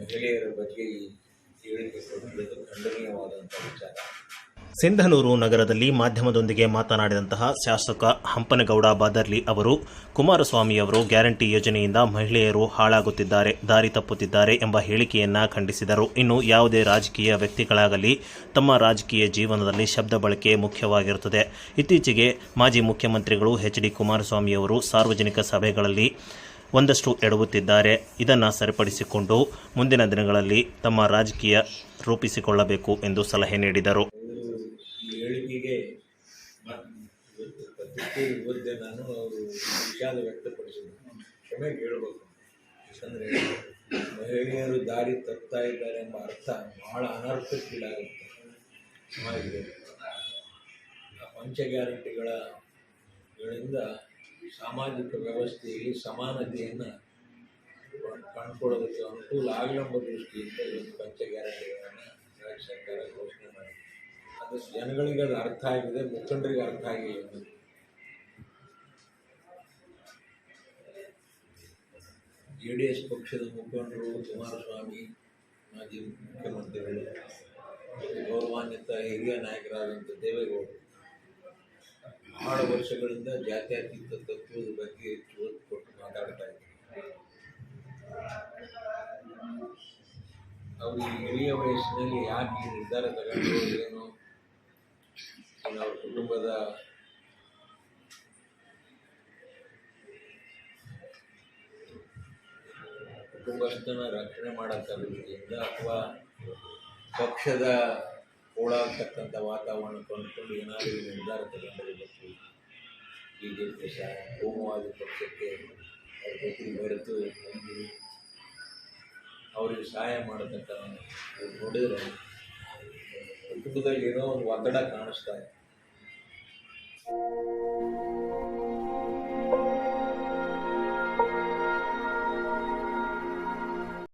ಮಹಿಳೆಯರ ಬಗ್ಗೆ ಹೇಳಿಕೆ ವಿಚಾರ. ಸಿಂಧನೂರು ನಗರದಲ್ಲಿ ಮಾಧ್ಯಮದೊಂದಿಗೆ ಮಾತನಾಡಿದಂತಹ ಶಾಸಕ ಹಂಪನಗೌಡ ಬಾದರ್ಲಿ ಅವರು ಕುಮಾರಸ್ವಾಮಿಯವರು ಗ್ಯಾರಂಟಿ ಯೋಜನೆಯಿಂದ ಮಹಿಳೆಯರು ಹಾಳಾಗುತ್ತಿದ್ದಾರೆ, ದಾರಿ ತಪ್ಪುತ್ತಿದ್ದಾರೆ ಎಂಬ ಹೇಳಿಕೆಯನ್ನು ಖಂಡಿಸಿದರು. ಇನ್ನು ಯಾವುದೇ ರಾಜಕೀಯ ವ್ಯಕ್ತಿಗಳಾಗಲಿ ತಮ್ಮ ರಾಜಕೀಯ ಜೀವನದಲ್ಲಿ ಶಬ್ದ ಬಳಕೆ ಮುಖ್ಯವಾಗಿರುತ್ತದೆ. ಇತ್ತೀಚೆಗೆ ಮಾಜಿ ಮುಖ್ಯಮಂತ್ರಿಗಳು ಎಚ್ ಡಿ ಕುಮಾರಸ್ವಾಮಿಯವರು ಸಾರ್ವಜನಿಕ ಸಭೆಗಳಲ್ಲಿ ಒಂದಷ್ಟು ಎಡವುತ್ತಿದ್ದಾರೆ. ಇದನ್ನು ಸರಿಪಡಿಸಿಕೊಂಡು ಮುಂದಿನ ದಿನಗಳಲ್ಲಿ ತಮ್ಮ ರಾಜಕೀಯ ರೂಪಿಸಿಕೊಳ್ಳಬೇಕು ಎಂದು ಸಲಹೆ ನೀಡಿದರು. ಯಾಕಂದರೆ ಮಹಿಳೆಯರು ದಾರಿ ತಪ್ತಾ ಇದ್ದಾರೆ ಎಂಬ ಅರ್ಥ ಬಹಳ ಅನರ್ಥಕ್ಕೀಡಾಗುತ್ತೆ ಸಮಾಜದಲ್ಲಿ ಪಂಚ ಗ್ಯಾರಂಟಿಗಳ ಗಳಿಂದ ಸಾಮಾಜಿಕ ವ್ಯವಸ್ಥೆಯಲ್ಲಿ ಸಮಾನತೆಯನ್ನು ಕಂಡುಕೊಳ್ಳೋದಕ್ಕೆ ಅನುಕೂಲ ಆಗಲೆಂಬ ದೃಷ್ಟಿಯಿಂದ ಇವತ್ತು ಪಂಚ ಗ್ಯಾರಂಟಿಗಳನ್ನು ರಾಜ್ಯ ಸರ್ಕಾರ ಘೋಷಣೆ ಮಾಡಿದೆ ಅದು ಜನಗಳಿಗೆ ಅದು ಅರ್ಥ ಆಗಿದೆ, ಮುಖಂಡರಿಗೆ ಅರ್ಥ ಆಗಿಲ್ಲ ಜೆ ಡಿ ಎಸ್ ಪಕ್ಷದ ಮುಖಂಡರು, ಕುಮಾರಸ್ವಾಮಿ, ಮಾಜಿ ಮುಖ್ಯಮಂತ್ರಿಗಳು ಗೌರವಾನ್ವಿತ ಹಿರಿಯ ನಾಯಕರಾದಂಥ ದೇವೇಗೌಡರು. ಬಹಳ ವರ್ಷಗಳಿಂದ ಜಾತ್ಯತೀತ ತತ್ವದ ಬಗ್ಗೆ ಹೆಚ್ಚು ಒತ್ತು ಕೊಟ್ಟು ಮಾತಾಡ್ತಾ ಇದ್ದಾರೆ ಅವರು ಹಿರಿಯ ವಯಸ್ಸಿನಲ್ಲಿ ಯಾಕೆ ಈ ನಿರ್ಧಾರ ಇನ್ನು ಅವ್ರ ಕುಟುಂಬದ ಕುಟುಂಬಸ್ಥನ ರಕ್ಷಣೆ ಮಾಡೋಂಥ ಅಥವಾ ಪಕ್ಷದ ಹೋಳಾಗ್ತಕ್ಕಂಥ ವಾತಾವರಣ ಅಂದ್ಕೊಂಡು ಏನಾದರೂ ನಿರ್ಧಾರ ತಗೊಂಡಿರಬೇಕು ಈ ದೇಶ ಹೋಮವಾದ ಪಕ್ಷಕ್ಕೆ ಅವ್ರ ಜೊತೆಗೆ ಬೆರೆತು ನಂಬಿ ಅವರಿಗೆ ಸಹಾಯ ಮಾಡತಕ್ಕ ನೋಡಿದ್ರೆ ಕುಟುಂಬದಲ್ಲಿ ಏನೋ ಒಂದು ಒತ್ತಡ ಕಾಣಿಸ್ತಾ ಇದೆ.